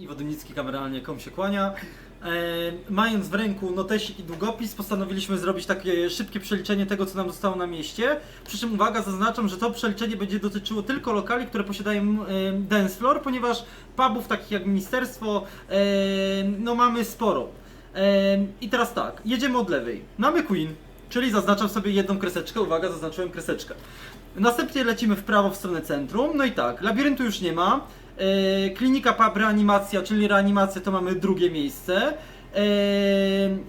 I Wodnicki kameralnie kom się kłania. E, mając w ręku notesik i długopis, postanowiliśmy zrobić takie szybkie przeliczenie tego, co nam zostało na mieście. Przy czym uwaga, zaznaczam, że to przeliczenie będzie dotyczyło tylko lokali, które posiadają e, dance floor, ponieważ pubów takich jak ministerstwo, e, no mamy sporo. E, I teraz tak, jedziemy od lewej. Mamy Queen, czyli zaznaczam sobie jedną kreseczkę, uwaga, zaznaczyłem kreseczkę. Następnie lecimy w prawo w stronę centrum, no i tak, labiryntu już nie ma. E, klinika pub reanimacja, czyli reanimacja to mamy drugie miejsce. E,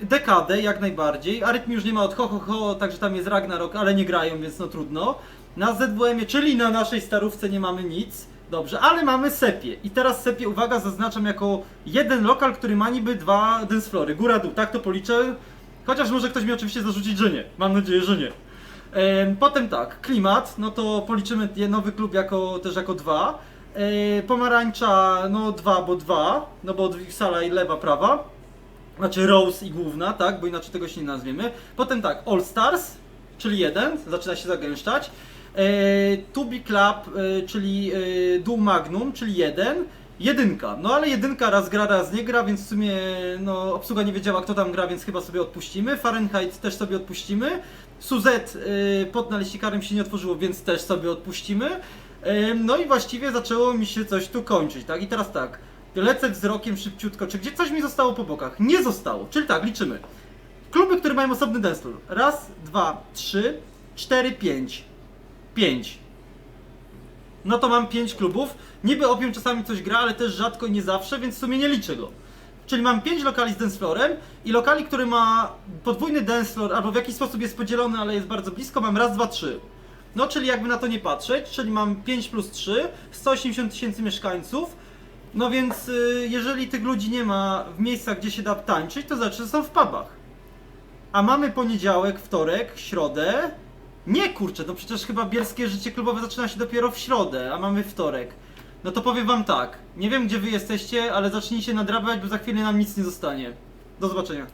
dekadę jak najbardziej. Arytmi już nie ma od ho ho ho, także tam jest Ragnarok, ale nie grają, więc no trudno. Na ZWM-ie, czyli na naszej starówce nie mamy nic. Dobrze, ale mamy Sepię. I teraz Sepię, uwaga, zaznaczam jako jeden lokal, który ma niby dwa danceflory. Góra, dół, tak to policzę. Chociaż może ktoś mi oczywiście zarzucić, że nie. Mam nadzieję, że nie. Em, Potem tak, klimat, no to policzymy nowy klub jako, też jako dwa. E, Pomarańcza, no dwa, bo dwa, no bo sala i lewa, prawa. Znaczy Rose i główna, tak, bo inaczej tego się nie nazwiemy. Potem tak, All Stars, czyli jeden, zaczyna się zagęszczać. E, Tubi Club, e, czyli e, Duo Magnum, czyli jeden. Jedynka, no ale jedynka raz gra, raz nie gra, więc w sumie no, obsługa nie wiedziała kto tam gra, więc chyba sobie odpuścimy. Fahrenheit też sobie odpuścimy. Suzet y, pod naleśnikarem się nie otworzyło, więc też sobie odpuścimy. No i właściwie zaczęło mi się coś tu kończyć, tak? I teraz tak, lecę wzrokiem szybciutko, czy gdzie coś mi zostało po bokach? Nie zostało, czyli tak, liczymy. Kluby, które mają osobny dance. Raz, dwa, trzy, cztery, pięć. Pięć. No to mam pięć klubów. Niby opium czasami coś gra, ale też rzadko i nie zawsze, więc w sumie nie liczę go. Czyli mam 5 lokali z dance floorem i lokali, który ma podwójny dance floor albo w jakiś sposób jest podzielony, ale jest bardzo blisko, mam raz, dwa, trzy. No, czyli jakby na to nie patrzeć, czyli mam 5 plus 3, 180 tysięcy mieszkańców. No więc y, jeżeli tych ludzi nie ma w miejscach, gdzie się da tańczyć, to znaczy, że są w pubach. A mamy poniedziałek, wtorek, środę. Nie kurczę, no przecież chyba bielskie życie klubowe zaczyna się dopiero w środę, a mamy wtorek. No to powiem wam tak, nie wiem gdzie wy jesteście, ale zacznijcie nadrabiać, bo za chwilę nam nic nie zostanie. Do zobaczenia.